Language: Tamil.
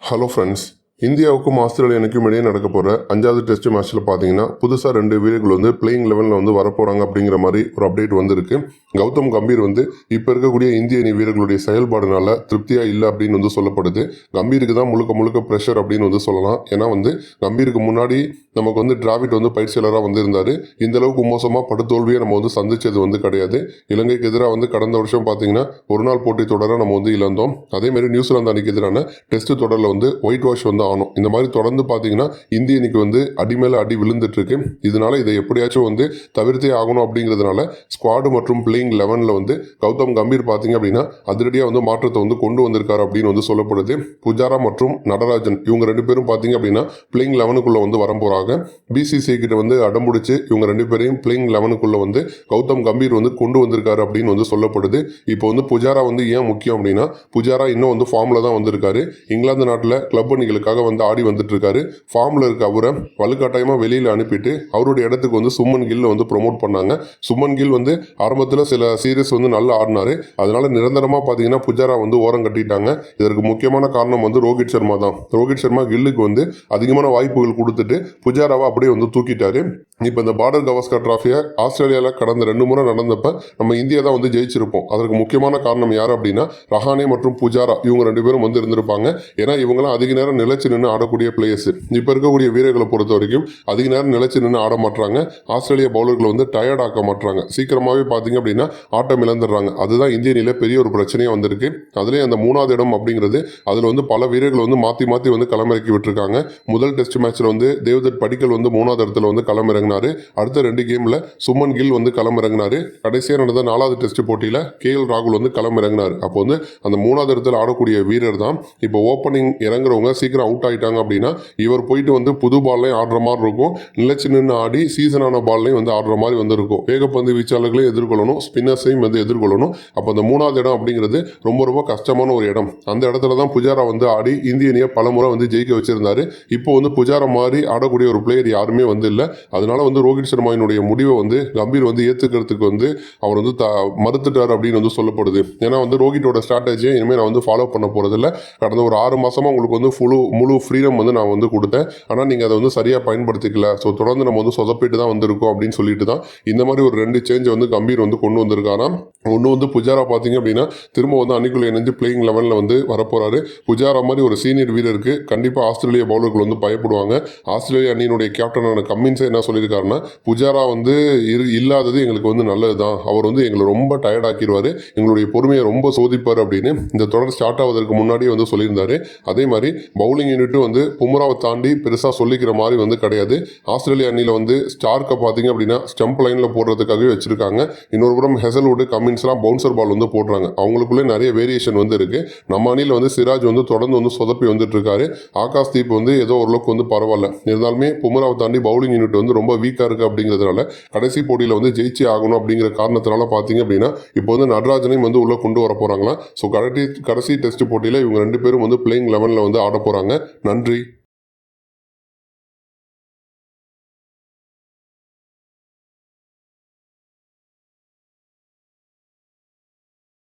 ஹலோ ஃப்ரெண்ட்ஸ் இந்தியாவுக்கும் ஆஸ்திரேலியனுக்கும் இடையே நடக்க போகிற அஞ்சாவது டெஸ்ட் மேட்ச்சில் பார்த்தீங்கன்னா புதுசாக ரெண்டு வீரர்கள் வந்து பிளேயிங் லெவலில் வந்து வரப்போகிறாங்க அப்படிங்கிற மாதிரி ஒரு அப்டேட் வந்திருக்கு. கௌதம் கம்பீர் வந்து இப்போ இருக்கக்கூடிய இந்திய அணி வீரர்களுடைய செயல்பாடுனால திருப்தியாக இல்லை அப்படின்னு வந்து சொல்லப்படுது. கம்பீருக்கு தான் முழுக்க முழுக்க ப்ரெஷர் அப்படின்னு வந்து சொல்லலாம். ஏன்னா வந்து கம்பீருக்கு முன்னாடி நமக்கு வந்து டிராவிட் வந்து பயிற்சியாளராக வந்து இருந்தார் இந்தளவுக்கு மோசமாக படுதோல்வியை நம்ம வந்து சந்தித்தது வந்து கிடையாது. இலங்கைக்கு எதிராக வந்து கடந்த வருஷம் பார்த்தீங்கன்னா ஒரு நாள் போட்டி தொடராக நம்ம வந்து இழந்தோம். அதேமாரி நியூசிலாந்து அணிக்கு எதிரான டெஸ்ட் தொடரில் வந்து ஒயிட் வாஷ் வந்து ஆகணும். இந்த மாதிரி தொடர்ந்து பார்த்தீங்கன்னா இந்திய அணிக்கு வந்து அடி மேலே அடி விழுந்துட்டுருக்கு. இதனால இதை எப்படியாச்சும் வந்து தவிர்த்தே ஆகணும் அப்படிங்கிறதுனால ஸ்குவாடு மற்றும் பிளேயிங் லெவனில் வந்து கௌதம் கம்பீர் பார்த்தீங்க அப்படின்னா அதிரடியாக வந்து மாற்றத்தை வந்து கொண்டு வந்திருக்காரு அப்படின்னு வந்து சொல்லப்படுது. புஜாரா மற்றும் நடராஜன் இவங்க ரெண்டு பேரும் பார்த்தீங்க அப்படின்னா பிளேயிங் லெவனுக்குள்ளே வந்து வர போகிறாங்க பிசிசி கிட்ட வந்து அடம்பிடிச்சு இவங்க ரெண்டு பேரையும் பிளேயிங் லெவனுக்குள்ளே வந்து கௌதம் கம்பீர் வந்து கொண்டு வந்திருக்காரு அப்படின்னு வந்து சொல்லப்படுது. இப்போ வந்து புஜாரா வந்து ஏன் முக்கியம் அப்படின்னா புஜாரா இன்னும் வந்து ஃபார்மில் தான் வந்திருக்காரு. இங்கிலாந்து நாட்டில் கிளப் அணிகளுக்காக வந்து ஆடி வந்துட்டு இருக்காரு ஃபார்மில் இருக்க அவரை வலுக்கட்டாயமாக வெளியில் அனுப்பிட்டு அவருடைய இடத்துக்கு வந்து சுமன் கில் வந்து ப்ரொமோட் பண்ணாங்க. சுமன் கில் வந்து ஆரம்பத்தில் சில சீரியஸ் வந்து நல்லா ஆடினார். அதனால நிரந்தரமாக பார்த்தீங்கன்னா புஜாரா வந்து ஓரம் கட்டிட்டாங்க. இதற்கு முக்கியமான காரணம் வந்து ரோஹித் சர்மா தான். ரோஹித் சர்மா கில்லுக்கு வந்து அதிகமான வாய்ப்புகள் கொடுத்துட்டு புஜாராவை அப்படியே வந்து தூக்கிட்டாரு. இப்போ இந்த பார்டர் கவாஸ்கர் ட்ராஃபியை ஆஸ்திரேலியாவில் கடந்த ரெண்டு முறை நடந்தப்ப நம்ம இந்தியா தான் வந்து ஜெயிச்சிருப்போம். அதற்கு முக்கியமான காரணம் யார் அப்படின்னா ரஹானே மற்றும் புஜாரா இவங்க ரெண்டு பேரும் வந்து இருந்திருப்பாங்க. ஏன்னா இவங்களாம் அதிக நேரம் நிலச்சி நின்று ஆடக்கூடிய பிளேயர்ஸ் இப்போ இருக்கக்கூடிய வீரர்களை பொறுத்த வரைக்கும் அதிக நேரம் நிலச்சி நின்று ஆட மாட்டாங்க ஆஸ்திரேலிய பவுலர்களை வந்து டயர்ட் ஆக்க மாட்டாங்க சீக்கிரமாகவே பார்த்தீங்க அப்படின்னா ஆட்டம் இழந்துடுறாங்க. அதுதான் இந்திய நிலை பெரிய ஒரு பிரச்சனையாக வந்திருக்கு. அதுலேயே அந்த மூணாவது இடம் அப்படிங்கிறது அதில் வந்து பல வீரர்கள் வந்து மாற்றி மாற்றி வந்து களமிறக்கி விட்டுருக்காங்க. முதல் டெஸ்ட் மேட்ச்சில் வந்து தேவதத் படிக்கல் வந்து மூணாவது இடத்துல வந்து களமிறங்கினாரு அடுத்த ரெண்டு கேமில் சுமன் கில் வந்து களமிறங்கினாரு. கடைசியாக நடந்த நாலாவது டெஸ்ட் போட்டியில் கே எல் ராகுல் வந்து களமிறங்கினார். அப்போ வந்து அந்த மூணாவது இடத்துல ஆடக்கூடிய வீரர் தான் இப்போ ஓப்பனிங் இறங்குறவங்க சீக்கிரம் அவுட் ஆயிட்டாங்க அப்படின்னா இவர் போயிட்டு வந்து புது பால்லையும் ஆடுற மாதிரி இருக்கும். நிலச்சி நின்று ஆடி சீசனான பால்லையும் வந்து ஆடுற மாதிரி வந்து இருக்கும் வேகப்பந்து வீச்சாளர்களையும் எதிர்கொள்ளணும் ஸ்பின்னர்ஸையும் வந்து எதிர்கொள்ளணும். அப்போ அந்த மூணாவது இடம் அப்படிங்கிறது ரொம்ப ரொம்ப கஷ்டமான ஒரு இடம். அந்த இடத்துல தான் புஜாரா வந்து ஆடி இந்திய அணியை வந்து ஜெயிக்க வச்சிருந்தாரு. இப்போ வந்து புஜாரா மாதிரி ஆடக்கூடிய ஒரு பிளேயர் யாருமே வந்து இல்லை. அதனால வந்து ரோஹித் சர்மாவினுடைய முடிவை வந்து கம்பீர் வந்து ஏற்றுக்கிறதுக்கு வந்து அவர் வந்து த மறுத்துட்டார் அப்படின்னு வந்து சொல்லப்படுது. ஏன்னா வந்து ரோஹிட்டோட ஸ்ட்ராட்டஜியை இனிமேல் நான் வந்து ஃபாலோ பண்ண போகிறதில்ல கடந்த ஒரு ஆறு மாதமாக உங்களுக்கு வந்து ஃபுல்லு முழு ஃப்ரீடம் வந்து நான் வந்து கொடுத்தேன். ஆனால் நீங்கள் அதை வந்து சரியாக பயன்படுத்திக்கல. ஸோ தொடர்ந்து நம்ம வந்து சொதப்பிட்டு தான் வந்திருக்கோம் அப்படின்னு சொல்லிட்டு தான் இந்த மாதிரி ஒரு ரெண்டு சேஞ்சை வந்து கம்பீர் வந்து கொண்டு வந்திருக்காராம் ஒன்று வந்து புஜாரா பார்த்தீங்க அப்படின்னா திரும்ப வந்து அன்னைக்குள்ள இணைஞ்சு பிளேயிங் லெவலில் வந்து வரப்போறாரு. புஜாரா மாதிரி ஒரு சீனியர் வீரருக்கு கண்டிப்பாக ஆஸ்திரேலிய பவுலர்கள் வந்து பயப்படுவாங்க. ஆஸ்திரேலிய அணியினுடைய கேப்டனான கம்மின்ஸை என்ன சொல்லியிருக்காருன்னா புஜாரா வந்து இரு இல்லாதது எங்களுக்கு வந்து நல்லது தான் அவர் வந்து எங்களை ரொம்ப டயர்ட் ஆக்கிடுவார் எங்களுடைய பொறுமையை ரொம்ப சோதிப்பார் அப்படின்னு இந்த தொடர் ஸ்டார்ட் ஆவதற்கு முன்னாடியே வந்து சொல்லியிருந்தாரு. அதே மாதிரி பவுலிங் யூனிட்டும் வந்து பும்ராவை தாண்டி பெருசாக சொல்லிக்கிற மாதிரி வந்து கிடையாது. ஆஸ்திரேலிய அணியில் வந்து ஸ்டார்க்கை பார்த்தீங்க அப்படின்னா ஸ்டம்ப் லைனில் போடுறதுக்காகவே வச்சிருக்காங்க. இன்னொரு புறம் ஹெசல்வுட் கமின்ஸ்லாம் பவுன்சர் பால் வந்து போடுறாங்க. அவங்களுக்குள்ளே நிறைய வேரியேஷன் வந்து இருக்கு. நம்ம அணியில் வந்து சிராஜ் வந்து தொடர்ந்து வந்து சொதப்பி வந்துட்டு இருக்காரு. ஆகாஷ் தீப் வந்து ஏதோ ஓரளவுக்கு வந்து பரவாயில்ல. இருந்தாலுமே பும்ராவை தாண்டி பவுலிங் யூனிட் வந்து ரொம்ப ரொம்ப வீக்காக இருக்குது அப்படிங்கிறதுனால கடைசி போட்டியில் வந்து ஜெயிச்சே ஆகணும் அப்படிங்கிற காரணத்தினால பார்த்தீங்க அப்படின்னா இப்போ வந்து நடராஜனையும் வந்து உள்ளே கொண்டு வர போகிறாங்களாம் ஸோ கடைசி கடைசி டெஸ்ட் போட்டியில் இவங்க ரெண்டு பேரும் வந்து பிளேயிங் லெவனில் வந்து ஆட போகிறாங்க நன்றி.